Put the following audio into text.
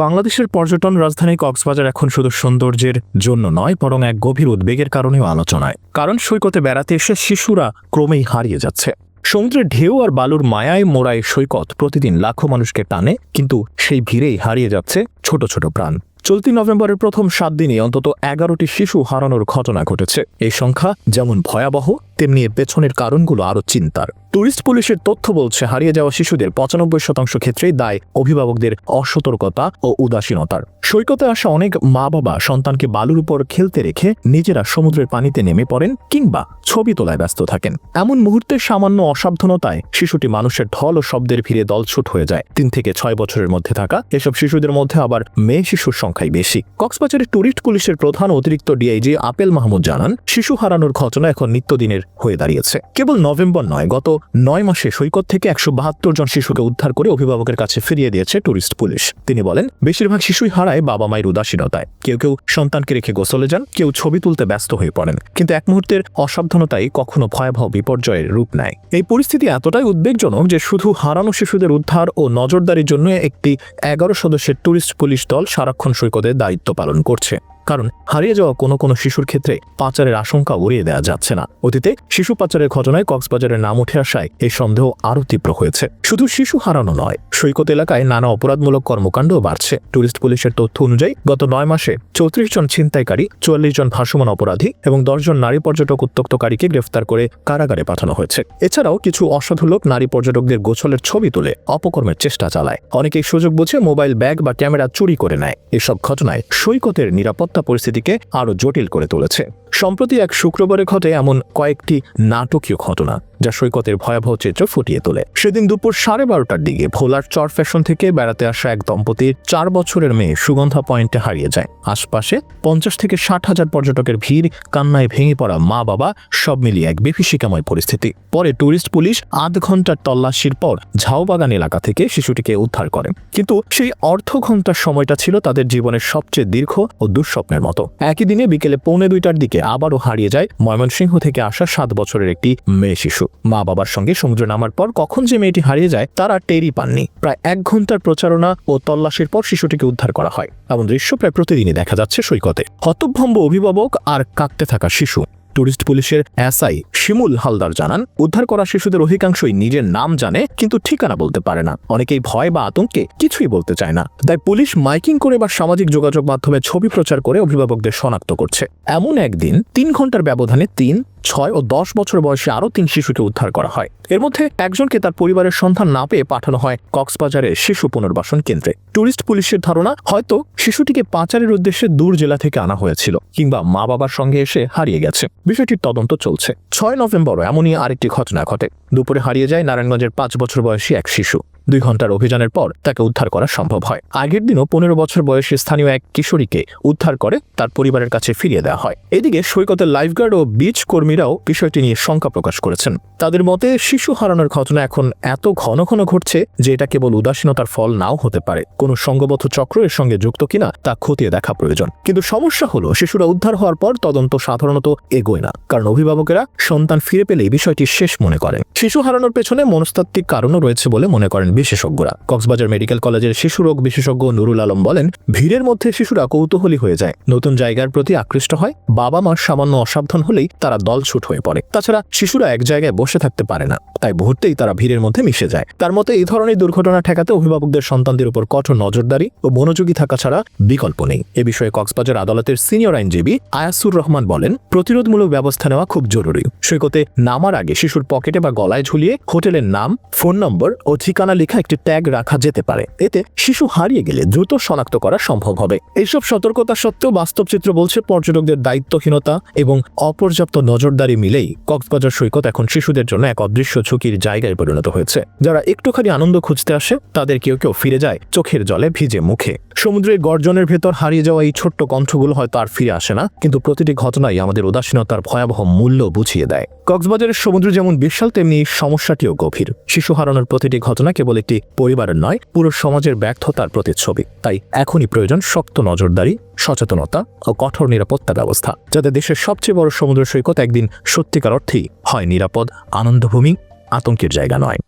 বাংলাদেশের পর্যটন রাজধানী কক্সবাজার এখন শুধু সৌন্দর্যের জন্য নয়, বরং এক গভীর উদ্বেগের কারণেও আলোচনায়। কারণ সৈকতে বেড়াতে এসে শিশুরা ক্রমেই হারিয়ে যাচ্ছে। সমুদ্রের ঢেউ আর বালুর মায়ায় মোড়ায় সৈকত। প্রতিদিন লাখো মানুষকে টানে, কিন্তু সেই ভিড়েই হারিয়ে যাচ্ছে ছোট ছোট প্রাণ। চলতি নভেম্বরের প্রথম সাত দিনে অন্তত এগারোটি শিশু হারানোর ঘটনা ঘটেছে। এই সংখ্যা যেমন ভয়াবহ, তেমনি পেছনের কারণগুলো আরও চিন্তার। টুরিস্ট পুলিশের তথ্য বলছে, হারিয়ে যাওয়া শিশুদের পঁচানব্বই শতাংশ ক্ষেত্রেই দায় অভিভাবকদের অসতর্কতা ও উদাসীনতার। সৈকতে আসা অনেক মা বাবা সন্তানকে বালুর উপর খেলতে রেখে নিজেরা সমুদ্রের পানিতে নেমে পড়েন কিংবা ছবি তোলায় ব্যস্ত থাকেন। এমন মুহূর্তে সামান্য অসাবধানতায় শিশুটি মানুষের ঢল ও শব্দের ভিড়ে দলছুট হয়ে যায়। তিন থেকে ছয় বছরের মধ্যে থাকা এসব শিশুদের মধ্যে আবার মেয়ে শিশুর সংখ্যাই বেশি। কক্সবাজারের টুরিস্ট পুলিশের প্রধান অতিরিক্ত ডিআইজি আপেল মাহমুদ জানান, শিশু হারানোর ঘটনা এখন নিত্যদিনের হয়ে দাঁড়িয়েছে। কেবল নভেম্বর নয়, গত নয় মাসে সৈকত থেকে একশো বাহাত্তর জন শিশুকে উদ্ধার করে অভিভাবকের কাছে ফিরিয়ে দিয়েছে টুরিস্ট পুলিশ। তিনি বলেন, বেশিরভাগ শিশুই হারায় বাবা মায়ের উদাসীনতায়। কেউ কেউ সন্তানকে রেখে গোসলে যান, কেউ ছবি তুলতে ব্যস্ত হয়ে পড়েন। কিন্তু এক মুহূর্তের অসাবধানতাই কখনো ভয়াবহ বিপর্যয়ের রূপ নেয়। এই পরিস্থিতি এতটাই উদ্বেগজনক যে শুধু হারানো শিশুদের উদ্ধার ও নজরদারির জন্য একটি এগারো সদস্যের টুরিস্ট পুলিশ দল সারাক্ষণ সৈকতের দায়িত্ব পালন করছে। কারণ হারিয়ে যাওয়া কোনো কোনো শিশুর ক্ষেত্রে পাচারের আশঙ্কা উড়িয়ে দেওয়া যাচ্ছে না। অতীতে শিশু পাচারের ঘটনায় কক্সবাজারের নাম উঠে আসায় এই সন্দেহ আরও তীব্র হয়েছে। শুধু শিশু হারানো নয়, সৈকত এলাকায় নানা অপরাধমূলক কর্মকাণ্ডও বাড়ছে। টুরিস্ট পুলিশের তথ্য অনুযায়ী, গত নয় মাসে চৌত্রিশ জন ছিনতাইকারী, চুয়াল্লিশ জন ভাসমান অপরাধী এবং দশজন নারী পর্যটক উত্তক্তকারীকে গ্রেফতার করে কারাগারে পাঠানো হয়েছে। এছাড়াও কিছু অসাধু লোক নারী পর্যটকদের গোছলের ছবি তুলে অপকর্মের চেষ্টা চালায়। অনেকেই সুযোগ বুঝে মোবাইল ব্যাগ বা ক্যামেরা চুরি করে নেয়। এসব ঘটনায় সৈকতের নিরাপত্তা পরিস্থিতিকে আরও জটিল করে তুলেছে। সম্প্রতি এক শুক্রবারে ঘটে এমন কয়েকটি নাটকীয় ঘটনা, যা সৈকতের ভয়াবহ চিত্র ফুটিয়ে তোলে। সেদিন দুপুর সাড়ে বারোটার দিকে ভোলার চর ফ্যাশন থেকে বেড়াতে আসা এক দম্পতির চার বছরের মেয়ে সুগন্ধা পয়েন্টে হারিয়ে যায়। আশপাশে পঞ্চাশ থেকে ষাট হাজার পর্যটকের ভিড়, কান্নায় ভেঙে পড়া মা বাবা সব মিলিয়ে এক বিভীষিকাময় পরিস্থিতি। পরে ট্যুরিস্ট পুলিশ আধ ঘণ্টার তল্লাশির পর ঝাউবাগান এলাকা থেকে শিশুটিকে উদ্ধার করে। কিন্তু সেই অর্ধ ঘণ্টার সময়টা ছিল তাদের জীবনের সবচেয়ে দীর্ঘ ও দুঃস্বপ্নের মতো। একই দিনে বিকেলে পৌনে দুইটার দিকে আবারও হারিয়ে যায় ময়মনসিংহ থেকে আসা সাত বছরের একটি মেয়ে শিশু। মা বাবার সঙ্গে সমুদ্রে নামার পর কখন যে মেয়েটি হারিয়ে যায়, তারা টেরি পাননি। প্রায় এক ঘণ্টার প্রচারণা ও তল্লাশির পর শিশুটিকে উদ্ধার করা হয়। এমন দৃশ্য প্রায় প্রতিদিনই দেখা যাচ্ছে সৈকতে। হতভম্ব অভিভাবক আর কাঁদতে থাকা শিশু। টুরিস্ট পুলিশের এসআই শিমুল হালদার জানান, উদ্ধার করা শিশুদের অধিকাংশই নিজের নাম জানে, কিন্তু ঠিকানা বলতে পারে না। অনেকেই ভয় বা আতঙ্কে কিছুই বলতে চায় না। তাই পুলিশ মাইকিং করে বা সামাজিক যোগাযোগ মাধ্যমে ছবি প্রচার করে অভিভাবকদের শনাক্ত করছে। এমন একদিন, তিন ঘণ্টার ব্যবধানে তিন ছয় ও দশ বছর বয়সে আরও তিন শিশুকে উদ্ধার করা হয়। এর মধ্যে একজনকে তার পরিবারের সন্ধান না পেয়ে পাঠানো হয় কক্সবাজারের শিশু পুনর্বাসন কেন্দ্রে। টুরিস্ট পুলিশের ধারণা, হয়তো শিশুটিকে পাচারের উদ্দেশ্যে দূর জেলা থেকে আনা হয়েছিল কিংবা মা বাবার সঙ্গে এসে হারিয়ে গেছে। বিষয়টির তদন্ত চলছে। ছয় নভেম্বরও এমনই আরেকটি ঘটনা ঘটে। দুপুরে হারিয়ে যায় নারায়ণগঞ্জের পাঁচ বছর বয়সী এক শিশু। দুই ঘণ্টার অভিযানের পর তাকে উদ্ধার করা সম্ভব হয়। আগের দিনও পনেরো বছর বয়সী স্থানীয় এক কিশোরীকে উদ্ধার করে তার পরিবারের কাছে ফিরিয়ে দেওয়া হয়। এদিকে সৈকতের লাইফগার্ড ও বিচ কর্মীরাও বিষয়টি নিয়ে শঙ্কা প্রকাশ করেছেন। তাদের মতে, শিশু হারানোর ঘটনা এখন এত ঘন ঘন ঘটছে যে এটা কেবল উদাসীনতার ফল নাও হতে পারে। কোনো সঙ্গবদ্ধ চক্র এর সঙ্গে যুক্ত কিনা তা খতিয়ে দেখা প্রয়োজন। কিন্তু সমস্যা হলো, শিশুরা উদ্ধার হওয়ার পর তদন্ত সাধারণত এগোয় না। কারণ অভিভাবকেরা সন্তান ফিরে পেলেই বিষয়টি শেষ মনে করেন। শিশু হারানোর পেছনে মনস্তাত্ত্বিক কারণও রয়েছে বলে মনে করেন বিশেষজ্ঞরা। কক্সবাজার মেডিকেল কলেজের শিশু রোগ বিশেষজ্ঞ নুরুল আলম বলেন, ভিড়ের মধ্যে শিশুরা কৌতূহলী হয়ে যায়। নতুন জায়গার প্রতি আকৃষ্ট হয় বাবা মার সামান্য অসাবধান হলেই তারা দলছুট হয়ে পড়ে। তাছাড়া শিশুরা এক জায়গায় বসে থাকতে পারে না। তাই মুহূর্তেই তারা ভিড়ের মধ্যে মিশে যায়। তার মতে, এই ধরনের দুর্ঘটনা ঠেকাতে অভিভাবকদের সন্তানদের উপর কঠোর নজরদারি ও মনোযোগী থাকা ছাড়া বিকল্প নেই। এ বিষয়ে কক্সবাজার আদালতের সিনিয়র আইনজীবী আয়াসুর রহমান বলেন, প্রতিরোধমূলক ব্যবস্থা নেওয়া খুব জরুরি। সৈকতে নামার আগে শিশুর পকেটে বা গলায় ঝুলিয়ে হোটেলের নাম, ফোন নম্বর ও ঠিকানা লেখা একটি ট্যাগ রাখা যেতে পারে। এতে শিশু হারিয়ে গেলে দ্রুত শনাক্ত করা সম্ভব হবে। এইসব সতর্কতা সত্ত্বেও বাস্তব চিত্র বলছে পর্যটকদের দায়িত্বহীনতা এবং অপর্যাপ্ত নজরদারি মিলেই কক্সবাজার সৈকত এখন শিশুদের জন্য এক অদৃশ্য ঝুঁকির জায়গায় পরিণত হয়েছে। যারা একটুখানি আনন্দ খুঁজতে আসে, তাদের কেউ কেউ ফিরে যায় চোখের জলে ভিজে মুখে। সমুদ্রের গর্জনের ভেতর হারিয়ে যাওয়া এই ছোট্ট কণ্ঠগুলো হয়তো আর ফিরে আসে না, কিন্তু প্রতিটি ঘটনাই আমাদের উদাসীনতার ভয়াবহ মূল্য বুঝিয়ে দেয়। কক্সবাজারের সমুদ্র যেমন বিশাল, তেমনি সমস্যাটিও গভীর। শিশু হারানোর প্রতিটি ঘটনা কেবল একটি পরিবারের নয়, পুরো সমাজের ব্যর্থতার প্রতিচ্ছবি। তাই এখনই প্রয়োজন শক্ত নজরদারি, সচেতনতা ও কঠোর নিরাপত্তা ব্যবস্থা, যাতে দেশের সবচেয়ে বড় সমুদ্র সৈকত একদিন সত্যিকার অর্থেই হয় নিরাপদ, আনন্দভূমি, আতঙ্কের জায়গা নয়।